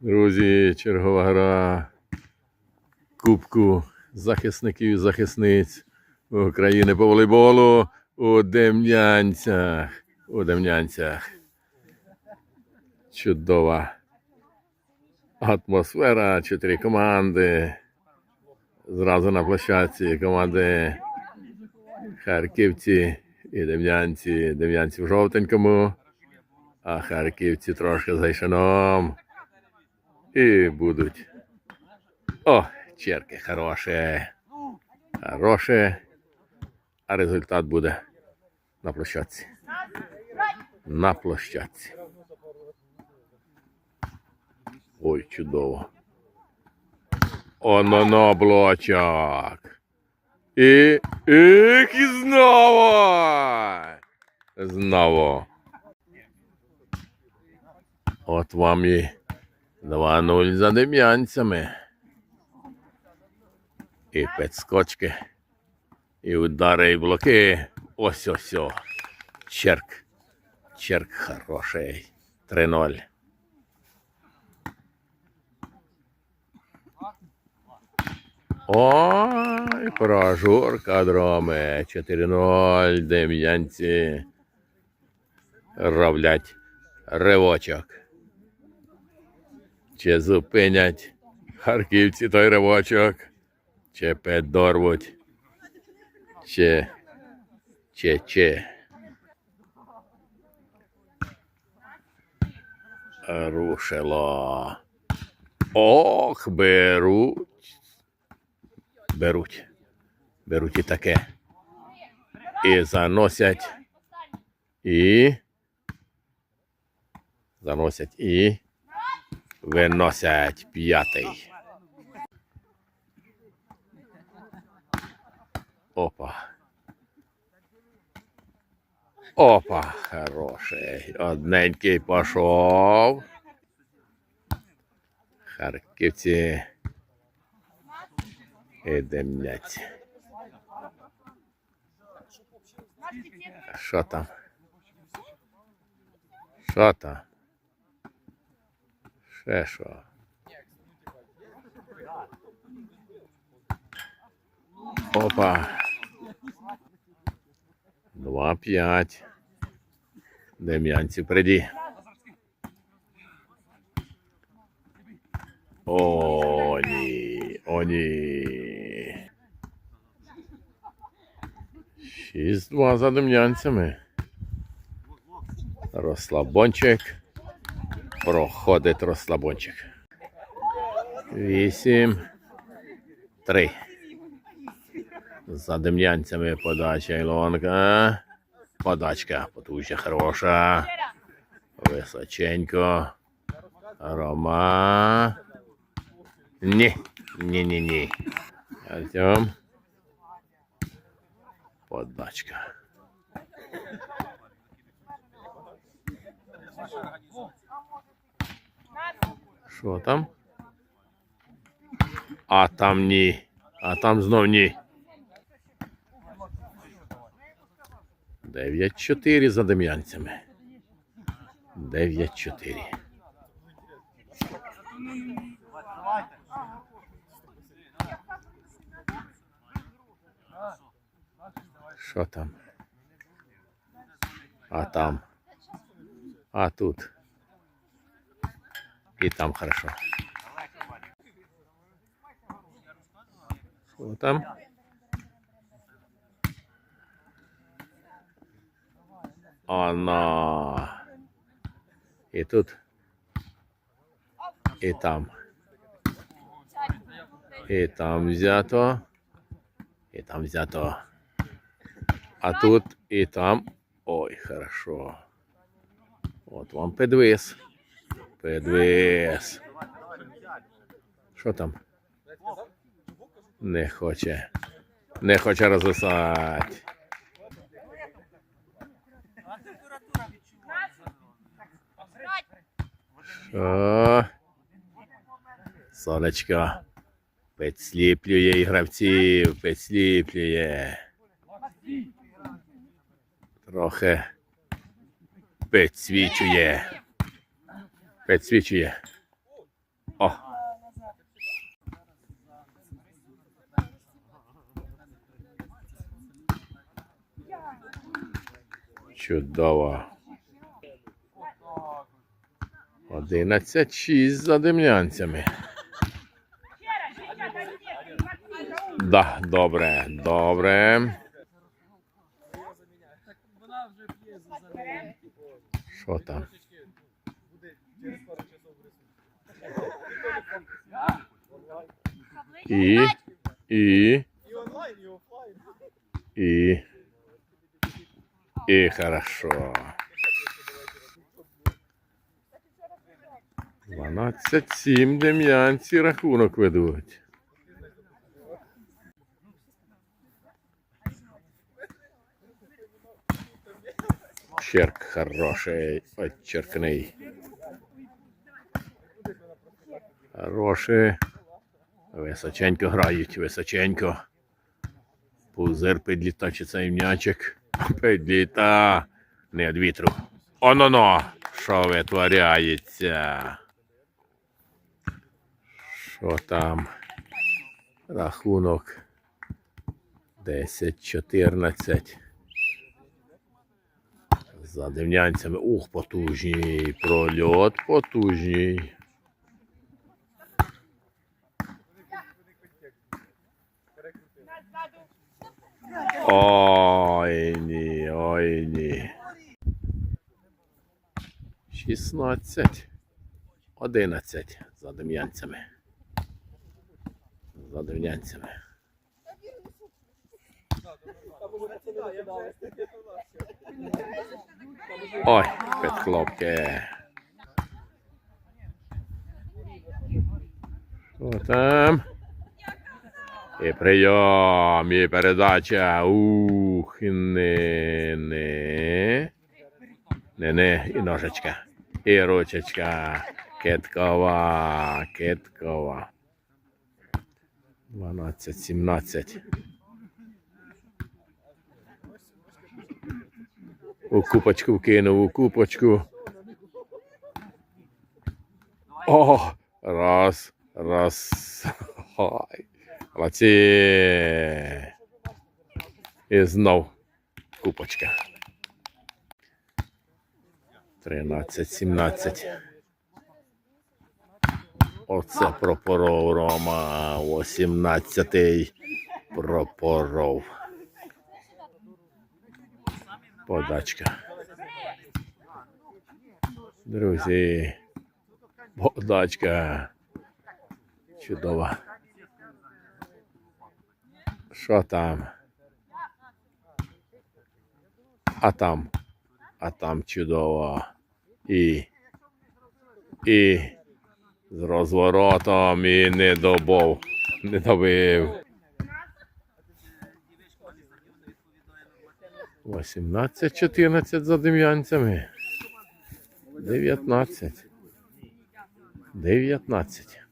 Друзі, чергова гра Кубку захисників і захисниць України по волейболу у Дем'янцях. У Дем'янцях. Чудова атмосфера, чотири команди. Зразу на площадці команди Харківці і Дем'янці. Дем'янці в жовтенькому, а Харківці трошки з гайшаном. І будуть. О, черки хороше. Хороше. А результат буде на площадці. На площадці. Ой, чудово. Оно блочок. І, і, і знову. Знову. От вам і 2-0 за дем'янцями. І підскочки. І удари, і блоки. Ось ось ось. Черк. Черк хороший. 3-0. Ой, прожурка дроми. 4-0. Дем'янці. Ровлять ривочок. Чи зупинять харківці той ривочок, чи підорвуть, чи, чи, чи. Рушило. Ох, беруть. Беруть. Беруть і таке. І заносять. І. Заносять і. Виносять п'ятий. Опа. Опа, хороший. Одненький пішов. Харківці. І дем'ять. Що там? Що там? Ще що? Опа. Два п'ять. Дем'янці впереді. О, ні. О, ні. Шість-два за дем'янцями. Розслабончик. Проходить розслабончик. Вісім. Три. За дем'янцями подача Ілонка. Подачка потужна, хороша. Височенько. Рома. Ні. Ні, ні, ні. Артем. Подачка. Що там? А там ні. А там знов ні. 9-4 за дем'янцями. 9-4. Що там? А там. А тут. І там хорошо. Що там? Она. І тут. І там. І там взято. І там взято. А тут і там. Ой, хорошо. От вам підвис. Підвис. Що там? Не хоче. Не хоче розвисати. Що? Сонечко. Підсліплює гравців, підсліплює. Трохи підсвічує. Підсвічує. О. Чудово. 11-6 за демлянцями. Да, добре, добре. Що там? І, і, І і хорошо. 12-7 дем'янці рахунок ведуть. Черк хороший, подчеркни. Хороший. Височенько грають, височенько. Пузир підліта чи цей м'ячик. Підліта. Не від вітру. Оно-но! Що витворяється? Що там? Рахунок 10-14. За дивнянцями. Ух, потужній. Прольот потужній. Ой ні, ой ні. 16. 11 за дем'янцями. За дем'янцями. Ой, підхлопки. Що там? І прийом, і передача. Ух, не, не. Не, не, і ножечка. І ручечка. Киткова, киткова. 12, 17. У купочку вкинув, у купочку. О, раз, раз. Ой. Молодці. І знов купочка. 13, 17. Оце пропоров Рома. 18-й пропоров. Подачка. Друзі. Подачка. Чудова. Що там? А там. А там чудово. І. І. З розворотом і не добов. Не добив. 18-14 за дем'янцями. 19. 19.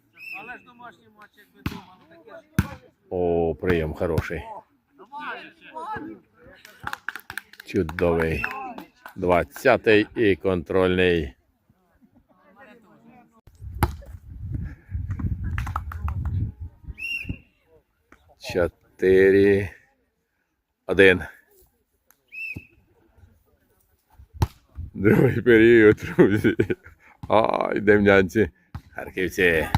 О, прийом хороший. Чудовий. 20 і контрольний. Чотири. Один. Другий період, друзі. Ай, демнянці. Харківці.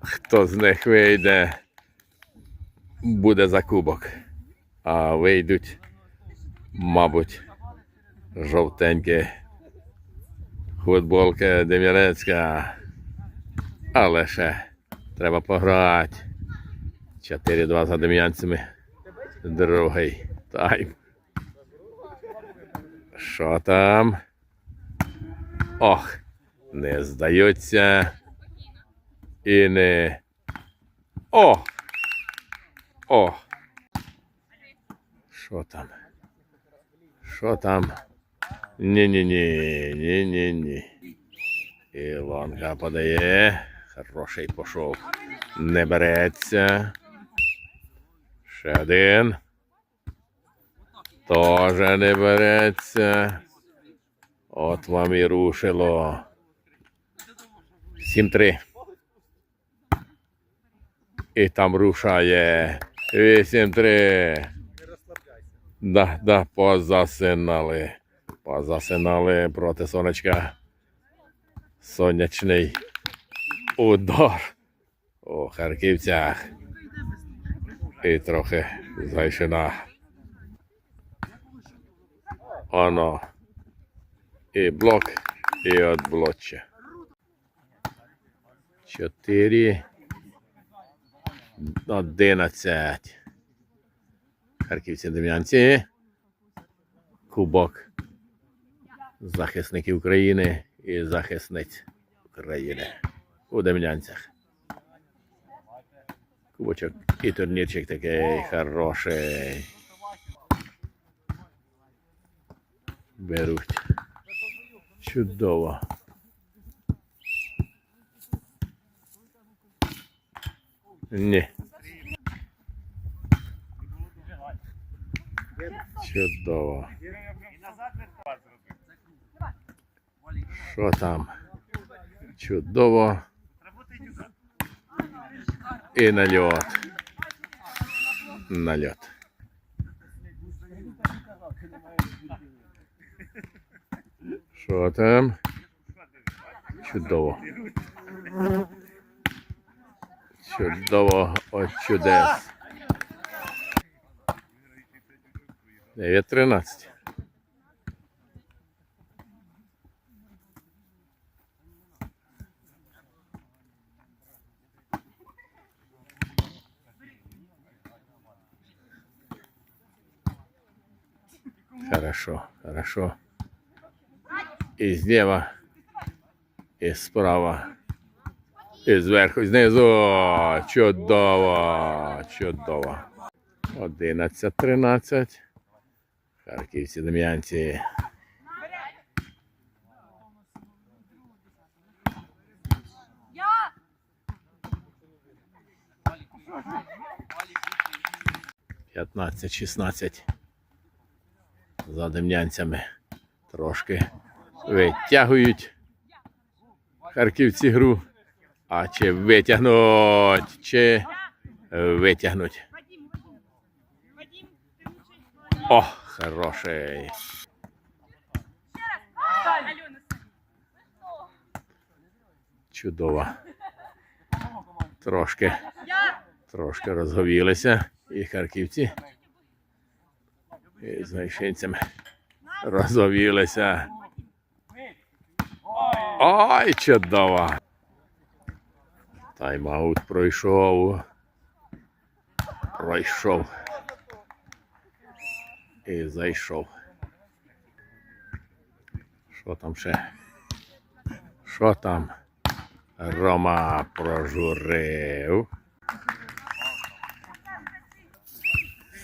Хто з них вийде, буде за кубок. А вийдуть, мабуть, жовтенькі футболки Дем'янецька. Але ще треба пограти. 4-2 за дем'янцями. Другий тайм. Що там? Ох, не здаються. І не. О! О! Що там? Що там? Ні-ні-ні, ні-ні-ні. Ілонка подає. Хороший пішов. Не береться. Ще один. Тоже не береться. От вам і рушило. 7-3. І там рушає. 8-3. Да, да, позасинали. Позасинали проти сонечка. Сонячний удар у Харківцях. І трохи зайшина. Оно. І блок, і отблоччя. Чотири. Одинадцять. Харківці Дем'янці. Кубок захисників України і захисниць України у Дем'янцях. Кубочок і турнірчик такий хороший. Беруть. Чудово. Ні. Чудово. Що там? Чудово. І нальот. Нальот. Що там? Чудово Чудово, от чудес. 9.13. Хорошо, хорошо. І зліва, і справа, І зверху, і знизу. Чудово, чудово. 11-13. Харківці Дем'янці. Я! 15-16. За дем'янцями трошки витягують харківці гру. А чи витягнуть, чи витягнуть. Ты лучше. О, хороший. Чудово. Трошки, трошки розговілися і харківці. І з найшинцями розговілися. Ой, чудово. Тайм-аут пройшов. Пройшов. І зайшов. Що там ще? Що там? Рома прожурив.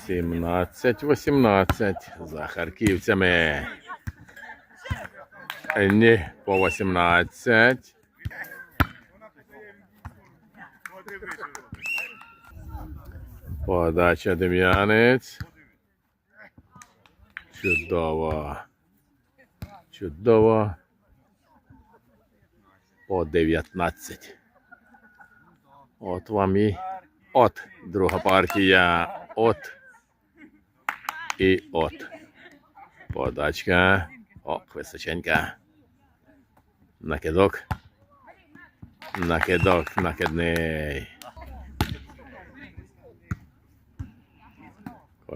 17-18 за харківцями. Ні, по 18. Подача Дем'янець. Чудово. Чудово. По 19. От вам і от друга партія. От і от. Подачка. О, височенька. Накидок. Накидок, накидний.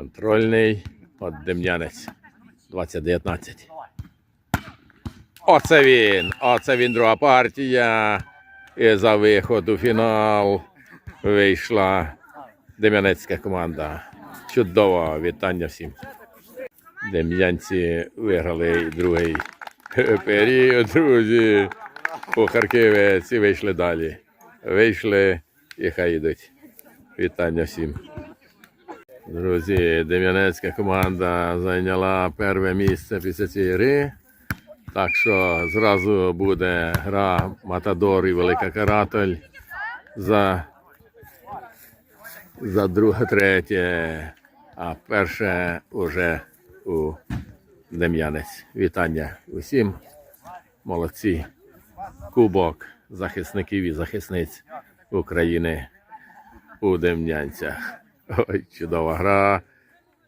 Контрольний. От Дем'янець. 2019. Оце він. Оце він друга партія. І за виход у фінал вийшла Дем'янецька команда. Чудово, вітання всім. Дем'янці виграли другий період, друзі. У Харківець і вийшли далі. Вийшли і хай йдуть. Вітання всім. Друзі, Дем'янецька команда зайняла перше місце після цієї гри. Так що зразу буде гра Матадор і Велика Каратель за, за друге, третє, а перше уже у Дем'янець. Вітання усім. Молодці. Кубок захисників і захисниць України у Дем'янцях. Ой, чудова гра.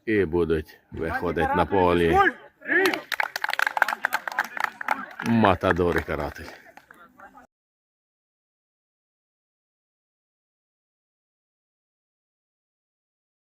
І будуть виходити на полі. Матадори каратель.